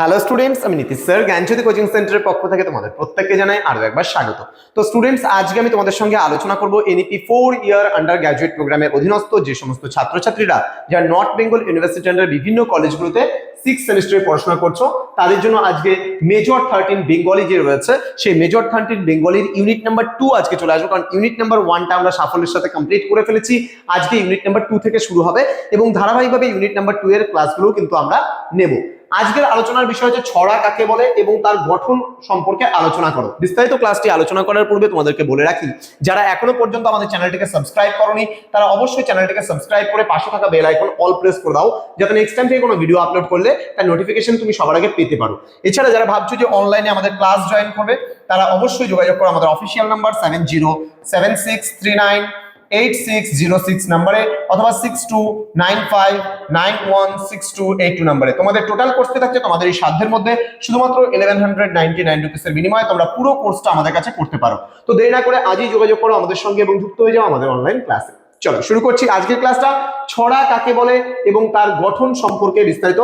Hello students আমি Nitish sir, জ্ঞানজ্যোতি coaching সেন্টারের পক্ষ থেকে তোমাদের প্রত্যেককে জানাই আরও একবার স্বাগত। তো স্টুডেন্টস আজকে আমি তোমাদের সঙ্গে আলোচনা করব NEP four year undergraduate প্রোগ্রামের অধীনস্থ যে সমস্ত ছাত্রছাত্রীরা যারা নর্থ বেঙ্গল ইউনিভার্সিটি আন্ডার বিভিন্ন কলেজগুলোতে সিক্স সেমিস্টারে পড়াশোনা করছ, তাদের জন্য আজকে মেজর থার্টিন বেঙ্গলি যে রয়েছে, সেই মেজর থার্টিন বেঙ্গলির ইউনিট নাম্বার টু আজকে চলে আসবে। কারণ ইউনিট নাম্বার ওয়ানটা আমরা সাফল্যের সাথে কমপ্লিট করে ফেলেছি। আজকে ইউনিট নাম্বার টু থেকে শুরু হবে এবং ধারাবাহিকভাবে ইউনিট নাম্বার টু এর ক্লাসগুলো কিন্তু আমরা নেব। আজকের আলোচনার বিষয় হচ্ছে ছড়া কাকে বলে এবং তার গঠন সম্পর্কে আলোচনা করো। বিস্তারিত ক্লাসটি আলোচনা করার পূর্বে তোমাদেরকে বলে রাখি, যারা এখনও পর্যন্ত আমাদের চ্যানেলটিকে সাবস্ক্রাইব করনি, তারা অবশ্যই চ্যানেলটিকে সাবস্ক্রাইব করে পাশে থাকা বেল আইকন অল প্রেস করে দাও, যাতে নেক্সট টাইম থেকে কোনো ভিডিও আপলোড করলে তার নোটিফিকেশন তুমি সবার আগে পেতে পারো। এছাড়া যারা ভাবছ যে অনলাইনে আমাদের ক্লাস জয়েন করবে, তারা অবশ্যই যোগাযোগ করো আমাদের official number seven zero seven six three nine eight six zero six নাম্বারে অথবা six two nine five nine one six two eight two নাম্বারে। তোমাদের টোটাল কোর্সে থাকছে তোমাদের এই সাধ্যের মধ্যে, শুধুমাত্র ইলেভেন হান্ড্রেড নাইনটি নাইন রুপিসের বিনিময়ে তোমরা পুরো কোর্সটা আমাদের কাছে করতে পারো। তো দেরি না করে আজই যোগাযোগ করো আমাদের সঙ্গে এবং যুক্ত হয়ে যাও আমাদের অনলাইন ক্লাসে চলো, শুরু করছি আজকের ক্লাসটা ছড়া কাকে বলে এবং তার গঠন সম্পর্কে বিস্তারিত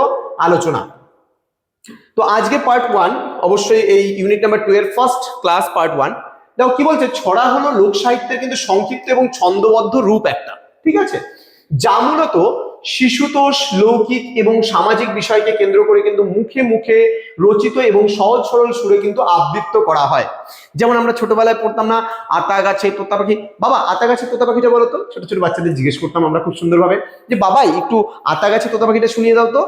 আলোচনা। তো আজকে পার্ট ওয়ান অবশ্যই এই ইউনিট নাম্বার টু এর ফার্স্ট ক্লাস পার্ট ওয়ান দেখো, কি বলছে? ছড়া হলো লোক সাহিত্যের কিন্তু সংক্ষিপ্ত এবং ছন্দবদ্ধ রূপ একটা, ঠিক আছে? যা মূলত শিশুতোষ, লৌকিক এবং সামাজিক বিষয়কে কেন্দ্র করে কিন্তু মুখে মুখে রচিত এবং সহজ সরল সুরে কিন্তু আবৃত্ত করা হয়। যেমন আমরা ছোটবেলায় পড়তাম না, আতা গাছে তোতা পাখি। বাবা, আতা গাছে তোতা পাখিটা বলো তো? ছোট ছোট বাচ্চাদের জিজ্ঞেস করতাম আমরা খুব সুন্দরভাবে। যে, বাবাই, একটু আতা গাছে তোতা পাখিটা শুনিয়ে দাও তো।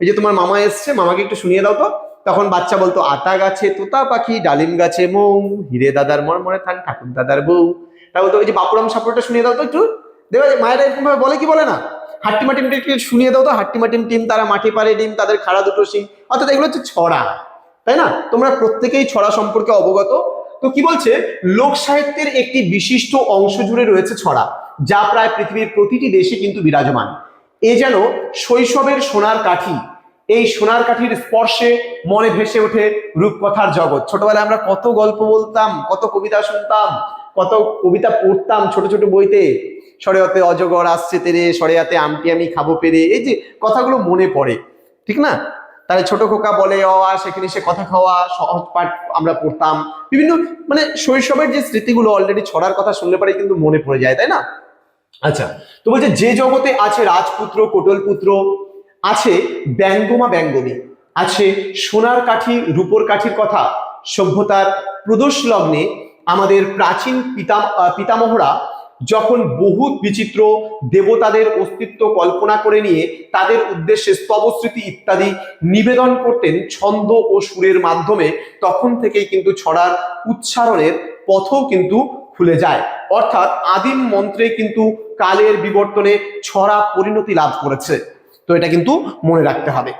এই যে, তোমার মামা এসছে, মামাকে একটু শুনিয়ে দাও তো। তখন বাচ্চা বলতো আতা গাছে তোতা পাখি, ডালিম গাছে মৌ, হিরে দাদার মরমরে থান, ঠাকুর দাদার বউ। তা বলতো, ওই যে বাপুরাম সাপুরটা শুনিয়ে দাও তো একটু। যে মায়েরা এরকম ভাবে বলে কি বলে না? হাট্টিমা টিম শুনিয়ে দাও তো হাট্টিমা টিম টিম, তারা মাটি পারে ডিম, তাদের খাড়া দুটো সিং অর্থাৎ এগুলো হচ্ছে ছড়া, তাই না? তোমরা প্রত্যেকেই ছড়া সম্পর্কে অবগত। তো কি বলছে? লোক সাহিত্যের একটি বিশিষ্ট অংশ জুড়ে রয়েছে ছড়া, যা প্রায় পৃথিবীর প্রতিটি দেশে কিন্তু বিরাজমান। এ যেন শৈশবের সোনার কাঠি এই সোনার কাঠির স্পর্শে মনে ভেসে ওঠে রূপকথার জগৎ। ছোটবেলায় আমরা কত গল্প বলতাম, কত কবিতা শুনতাম, কত কবিতা পড়তাম ছোট ছোট বইতে। সরেয়াতে অজগর আসছে তেরে, সরেয়াতে আমটি আমি খাব পেরে। এই যে কথাগুলো মনে পড়ে, ঠিক না? তাহলে ছোট খোকা বলে, অ সেখানে সে কথা খাওয়া, সহজ পাঠ আমরা পড়তাম। বিভিন্ন মানে শৈশবের যে স্মৃতিগুলো অলরেডি ছড়ার কথা শুনলে পারে কিন্তু মনে পড়ে যায়, তাই না? আচ্ছা তো বলছে যে জগতে আছে রাজপুত্র, কোটলপুত্র আছে ব্যঙ্গমা ব্যঙ্গমী, আছে সোনার কাঠি, রূপোর কাঠির কথা, সভ্যতার প্রদোষ লগ্নে আমাদের প্রাচীন পিতা পিতামহরা যখন বহু বিচিত্র দেবতাদের অস্তিত্ব কল্পনা করে নিয়ে তাদের উদ্দেশ্যে স্তবস্মৃতি ইত্যাদি নিবেদন করতেন ছন্দ ও সুরের মাধ্যমে, তখন থেকেই কিন্তু ছড়ার উচ্চারণের পথও কিন্তু খুলে যায়। অর্থাৎ আদিম মন্ত্রে কিন্তু কালের বিবর্তনে ছড়া পরিণতি লাভ করেছে। তো এটা কিন্তু মনে রাখতে হবে।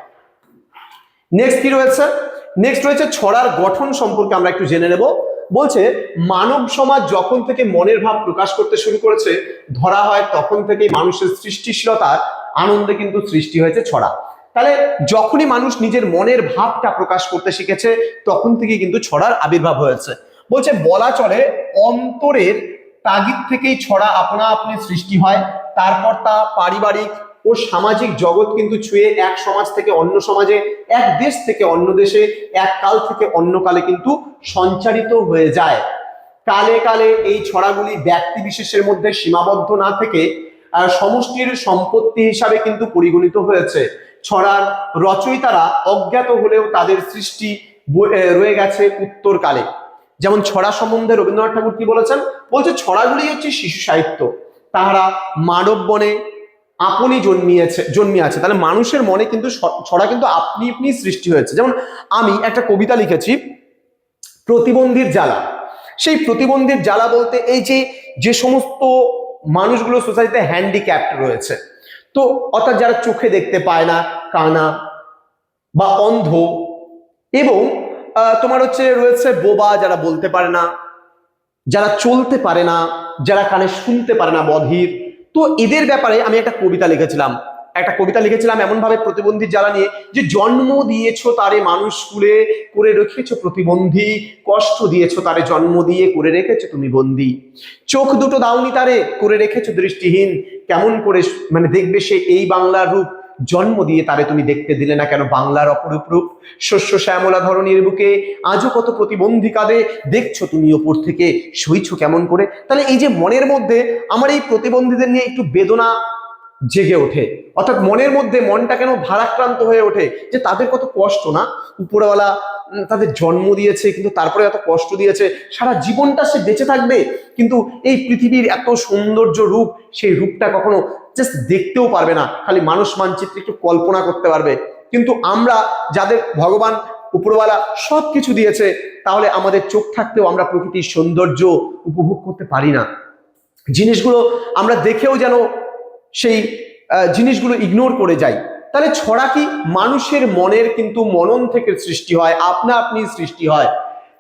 নেক্সট কি রয়েছে? নেক্সট রয়েছে ছড়ার গঠন সম্পর্কে আমরা একটু জেনে নেব। বলছে, মানব সমাজ যখন থেকে মনের ভাব প্রকাশ করতে শুরু করেছে, ধরা হয় তখন থেকেই মানুষের সৃষ্টিশীলতার আনন্দে কিন্তু সৃষ্টি হয়েছে ছড়া। তাহলে যখনই মানুষ নিজের মনের ভাবটা প্রকাশ করতে শিখেছে, তখন থেকে কিন্তু ছড়ার আবির্ভাব হয়েছে। বলছে, বলা চলে, অন্তরের তাগিদ থেকেই ছড়া আপনা আপনি সৃষ্টি হয়, তারপর তা পারিবারিক ও সামাজিক জগৎ কিন্তু ছুঁয়ে এক সমাজ থেকে অন্য সমাজে, এক দেশ থেকে অন্য দেশে, এক কাল থেকে অন্য কালে কিন্তু সঞ্চারিত হয়ে যায়। কালে কালে এই ছড়াগুলি ব্যক্তি বিশেষের মধ্যে সীমাবদ্ধ না থেকে সমষ্টির সম্পত্তি হিসাবে কিন্তু পরিগণিত হয়েছে। ছড়ার রচয়িতারা অজ্ঞাত হলেও তাদের সৃষ্টি রয়ে গেছে উত্তরকালে যেমন ছড়া সম্বন্ধে রবীন্দ্রনাথ ঠাকুর কি বলেছেন? বলছে, ছড়াগুলি হচ্ছে শিশু সাহিত্য। তাহারা মানব বনে আপনি জন্মিয়েছে, জন্মিয়াছে। তাহলে মানুষের মনে কিন্তু ছড়া কিন্তু আপনি আপনি সৃষ্টি হয়েছে। যেমন আমি একটা কবিতা লিখেছি, প্রতিবন্ধীর জ্বালা। সেই প্রতিবন্ধীর জ্বালা বলতে এই যে যে সমস্ত মানুষগুলো সোসাইটিতে হ্যান্ডিক্যাপ্ট রয়েছে। তো অর্থাৎ যারা চোখে দেখতে পায় না, কানা বা অন্ধ এবং তোমার হচ্ছে রয়েছে বোবা যারা বলতে পারে না, যারা চলতে পারে না, যারা কানে শুনতে পারে না বধির তো এদের ব্যাপারে আমি একটা কবিতা লিখেছিলাম। একটা কবিতা লিখেছিলাম এমনভাবে প্রতিবন্ধী জ্বালা নিয়ে যে জন্ম দিয়েছ তারে মানুষ স্কুলে করে রেখেছ প্রতিবন্ধী, কষ্ট দিয়েছ তারে জন্ম দিয়ে করে রেখেছো তুমি বন্দি। চোখ দুটো দাওনি তারে করে রেখেছো দৃষ্টিহীন, কেমন করে মানে দেখবে সে এই বাংলার রূপ। জন্ম দিয়ে তারে তুমি দেখতে দিলে না কেন? বাংলার অপরূপ রূপ। শস্য শ্যামলা ধরনের বুকে আজও কত প্রতিবন্ধী কাঁদে দেখছ তুমি ওপর থেকে? সইছো কেমন করে? তাহলে এই যে মনের মধ্যে আমার এই প্রতিবন্ধীদের নিয়ে একটু বেদনা জেগে ওঠে। অর্থাৎ মনের মধ্যে মনটা কেন ভারাক্রান্ত হয়ে ওঠে? যে তাদের কত কষ্ট না? উপরওয়ালা তাদের জন্ম দিয়েছে, কিন্তু তারপরে এত কষ্ট দিয়েছে। সারা জীবনটা সে বেঁচে থাকবে, কিন্তু এই পৃথিবীর এত সৌন্দর্য রূপ, সেই রূপটা কখনো জাস্ট দেখতেও পারবে না। খালি মানুষ মানচিত্রে একটু কল্পনা করতে পারবে। কিন্তু আমরা যাদের ভগবান উপরওয়ালা সব কিছু দিয়েছে, তাহলে আমাদের চোখ থাকতেও আমরা প্রকৃতির সৌন্দর্য উপভোগ করতে পারি না। জিনিসগুলো আমরা দেখেও যেন সেই জিনিসগুলো ইগনোর করে যাই। তাহলে ছড়া কি মানুষের মনের কিন্তু মনন থেকে সৃষ্টি হয়, আপনা আপনি সৃষ্টি হয়।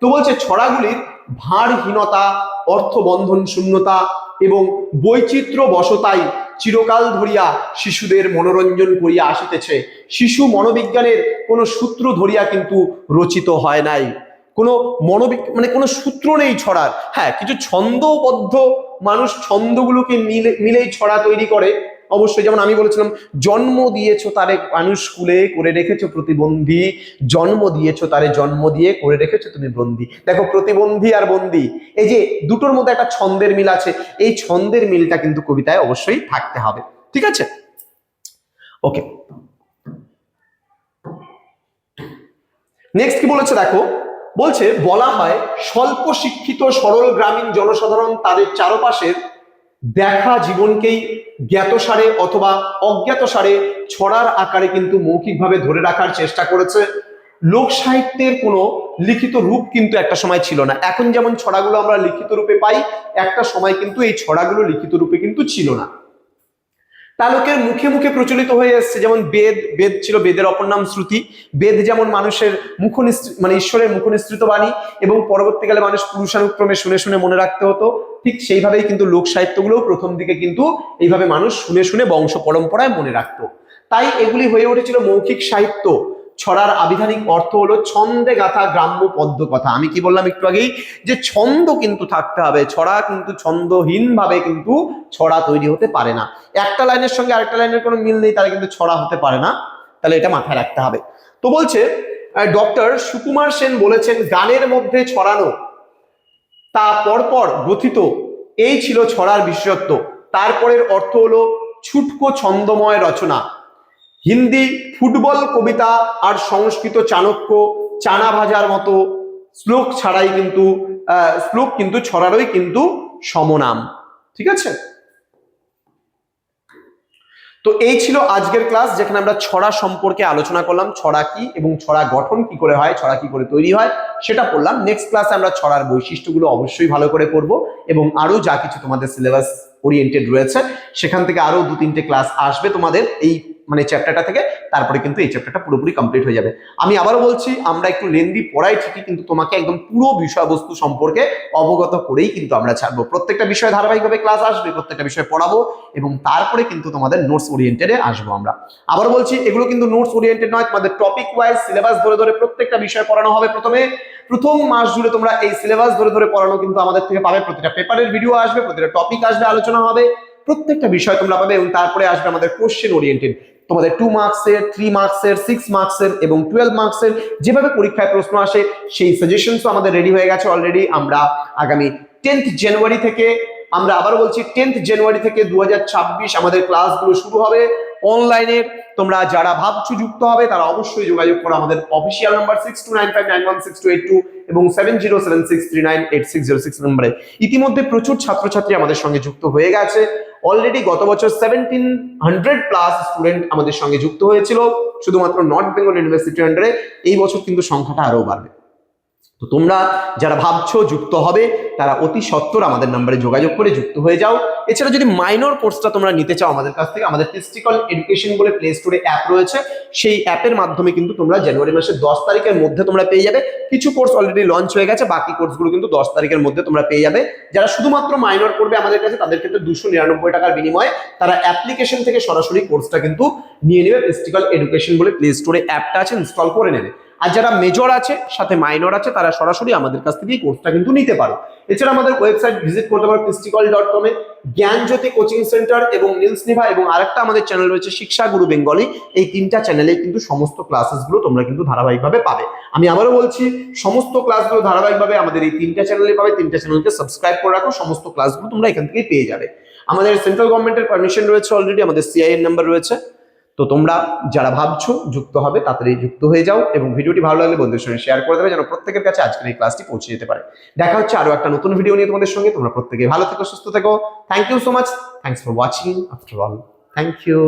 তো বলছে ছড়াগুলির ভারহীনতা, অর্থবন্ধন শূন্যতা এবং বৈচিত্র্য বশতাই চিরকাল ধরিয়া শিশুদের মনোরঞ্জন করিয়া আসিতেছে। শিশু মনোবিজ্ঞানের কোন সূত্র ধরিয়া কিন্তু রচিত হয় নাই। কোনো মনোবিজ্ঞান মানে কোনো সূত্র নেই ছড়ার। হ্যাঁ কিছু ছন্দবদ্ধ মানুষ ছন্দগুলোকে মিলে, মিলেই ছড়া তৈরি করে। অবশ্যই যেমন আমি বলেছিলাম, জন্ম দিয়েছ তারে মানুষ কুলে করে রেখেছো প্রতিবন্ধী। জন্ম দিয়েছ তারে জন্ম দিয়ে করে রেখেছো তুমি বন্দী। দেখো, প্রতিবন্ধী আর বন্দি, এই যে দুটোর মধ্যে একটা ছন্দের মিল আছে, এই ছন্দের মিলটা কিন্তু কবিতায় অবশ্যই থাকতে হবে। ঠিক আছে? ওকে। নেক্সট কি বলেছে দেখো? বলছে, বলা হয় স্বল্প শিক্ষিত সরল গ্রামীণ জনসাধারণ তাদের চারপাশের দেখা জীবনকেই জ্ঞাতসারে অথবা অজ্ঞাতসারে ছড়ার আকারে কিন্তু মৌখিকভাবে ধরে রাখার চেষ্টা করেছে। লোক সাহিত্যের কোনো লিখিত রূপ কিন্তু একটা সময় ছিল না। এখন যেমন ছড়াগুলো আমরা লিখিত রূপে পাই, একটা সময় কিন্তু এই ছড়াগুলো লিখিত রূপে কিন্তু ছিল না। তা লোকের মুখে মুখে প্রচলিত হয়ে এসছে, যেমন বেদ বেদ ছিল বেদের অপর নাম শ্রুতি। বেদ যেমন মানুষের মুখ মানে ঈশ্বরের মুখ নিঃসৃত বাণী এবং পরবর্তীকালে মানুষ পুরুষানুক্রমে শুনে শুনে মনে রাখতে হতো, ঠিক সেইভাবেই কিন্তু লোক সাহিত্যগুলোও প্রথম দিকে কিন্তু এইভাবে মানুষ শুনে শুনে বংশ পরম্পরায় মনে রাখত। তাই এগুলি হয়ে উঠেছিল মৌখিক সাহিত্য। ছড়ার আবিধানিক অর্থ হলো ছন্দে গাথা গ্রাম্য পদ্য কথা। আমি কি বললাম একটু আগেই? যে ছন্দ কিন্তু থাকতে হবে, ছড়া কিন্তু ছন্দহীন ভাবে কিন্তু ছড়া তৈরি হতে পারে না। একটা লাইনের সঙ্গে আরেকটা লাইনের কোনো মিল নেই, তাহলে কিন্তু ছড়া হতে পারে না। তাহলে এটা মাথায় রাখতে হবে। তো বলছে ডক্টর সুকুমার সেন বলেছেন, গানের মধ্যে ছড়ানো, তা পরপর গথিত এই ছিল ছড়ার বিশেষত্ব। তারপরের অর্থ হলো ছুটকো ছন্দময় রচনা। হিন্দি ফুটবল কবিতা আর সংস্কৃত চাণক্য চানা ভাজার মতো শ্লোক ছাড়াই কিন্তু শ্লোক কিন্তু ছড়ারই কিন্তু সমনাম। ঠিক আছে? তো এই ছিল আজকের ক্লাস, যেখানে আমরা ছড়া সম্পর্কে আলোচনা করলাম, ছড়া কি এবং ছড়া গঠন কি করে হয়, ছড়া কি করে তৈরি হয়, সেটা পড়লাম। নেক্সট ক্লাসে আমরা ছড়ার বৈশিষ্ট্যগুলো অবশ্যই ভালো করে পড়ব এবং আরও যা কিছু তোমাদের সিলেবাস ওরিয়েন্টেড রয়েছে, সেখান থেকে আরও দু তিনটে ক্লাস আসবে তোমাদের। এই মানে চ্যাপ্টারটা থেকে, তারপরে কিন্তু এই চ্যাপ্টারটা পুরোপুরি কমপ্লিট হয়ে যাবে। আমি আবারও বলছি, আমরা একটু লেন্দি পড়াই ঠিকই, কিন্তু তোমাকে একদম পুরো বিষয়বস্তু সম্পর্কে অবগত করেই কিন্তু আমরা ছাড়বো। প্রত্যেকটা বিষয়ে ধারাবাহিকভাবে ক্লাস আসবে, প্রত্যেকটা বিষয় পড়াবো, এবং তারপরে কিন্তু তোমাদের নোটস ওরিয়েন্টেডে আসব আমরা। আবার বলছি, এগুলো কিন্তু নোটস ওরিয়েন্টেড নয়, তোমাদের টপিক ওয়াইজ সিলেবাস ধরে ধরে প্রত্যেকটা বিষয় পড়ানো হবে প্রথমে। প্রথম মাস জুড়ে তোমরা এই সিলেবাস ধরে ধরে পড়ানো কিন্তু আমাদের থেকে পাবে, প্রতিটা পেপারের ভিডিও আসবে, প্রতিটা টপিক আসবে, আলোচনা হবে, প্রত্যেকটা বিষয় তোমরা পাবে, এবং তারপরে আসবে আমাদের কোশ্চেন ওরিয়েন্টেড তোমাদের টু মার্কসের থ্রি মার্কসের সিক্স মার্কসের এবং টুয়েলভ মার্কসের যেভাবে পরীক্ষায় প্রশ্ন আসে, সেই সাজেশনসও আমাদের রেডি হয়ে গেছে অলরেডি আমরা আগামী টেন্থ জানুয়ারি থেকে, আমরা আবার বলছি টেন্থ জানুয়ারি থেকে দু হাজার ছাব্বিশ আমাদের ক্লাসগুলো শুরু হবে অনলাইনে তোমরা যারা ভাবছ যুক্ত হবে, তারা অবশ্যই যোগাযোগ করো আমাদের official number six two nine five nine one six two eight two এবং seven zero seven six three nine eight six zero six নম্বরে ইতিমধ্যে প্রচুর ছাত্রছাত্রী আমাদের সঙ্গে যুক্ত হয়ে গেছে। অলরেডি গত বছর সেভেন্টিন হান্ড্রেড প্লাস স্টুডেন্ট আমাদের সঙ্গে যুক্ত হয়েছিল। শুধুমাত্র নর্থ বেঙ্গল ইউনিভার্সিটি আন্ডারে এই বছর কিন্তু সংখ্যাটা আরও বাড়বে। তো তোমরা যারা ভাবছ যুক্ত হবে, তারা অতি সত্বর আমাদের নাম্বারে যোগাযোগ করে যুক্ত হয়ে যাও। এছাড়া যদি মাইনর কোর্সটা তোমরা নিতে চাও আমাদের কাছ থেকে, আমাদের টেস্টিকল এডুকেশন বলে প্লে স্টোরে অ্যাপ রয়েছে। সেই অ্যাপের মাধ্যমে কিন্তু তোমরা জানুয়ারি মাসের দশ তারিখের মধ্যে তোমরা পেয়ে যাবে। কিছু কোর্স অলরেডি লঞ্চ হয়ে গেছে, বাকি কোর্সগুলো কিন্তু দশ তারিখের মধ্যে তোমরা পেয়ে যাবে। যারা শুধুমাত্র মাইনর করবে আমাদের কাছে, তাদের ক্ষেত্রে দুশো নিরানব্বই টাকার বিনিময়ে তারা অ্যাপ্লিকেশন থেকে সরাসরি কোর্সটা কিন্তু নিয়ে নেবে। টেস্টিকল এডুকেশন বলে প্লে স্টোরে অ্যাপটা আছে ইনস্টল করে নেবে। আর যারা মেজর আছে, সাথে মাইনর আছে, তারা সরাসরি আমাদের কাছ থেকে এই কোর্সটা কিন্তু নিতে পারো। এছাড়া আমাদের ওয়েবসাইট ভিজিট করতে পারো ক্রিস্টিকল ডট কমে জ্ঞানজ্যোতি কোচিং সেন্টার এবং নীলস নিভা এবং আরেকটা আমাদের চ্যানেল রয়েছে, শিক্ষা গুরু বেঙ্গলি। এই তিনটা চ্যানেলে কিন্তু সমস্ত ক্লাসেসগুলো তোমরা কিন্তু ধারাবাহিকভাবে পাবে। আমি আবারও বলছি, সমস্ত ক্লাসগুলো ধারাবাহিকভাবে আমাদের এই তিনটা চ্যানেলে পাবে। তিনটা চ্যানেলকে সাবস্ক্রাইব করে রাখো, সমস্ত ক্লাসগুলো তোমরা এখান থেকে পেয়ে যাবে। আমাদের সেন্ট্রাল গভর্নমেন্টের পারমিশন রয়েছে অলরেডি আমাদের সিআইএন নাম্বার রয়েছে। তো তোমরা যারা ভাবছ যুক্ত হবে, তাড়াতাড়ি যুক্ত হয়ে যাও এবং ভিডিওটি ভালো লাগলে বন্ধুদের সঙ্গে শেয়ার করে দেবে যেন প্রত্যেকের কাছে আজকের এই ক্লাসটি পৌঁছে যেতে পারে। দেখা হচ্ছে আরও একটা নতুন ভিডিও নিয়ে তোমাদের সঙ্গে। তোমরা প্রত্যেকে ভালো থেকো, সুস্থ থেকো। Thank you so much thanks for watching after all thank you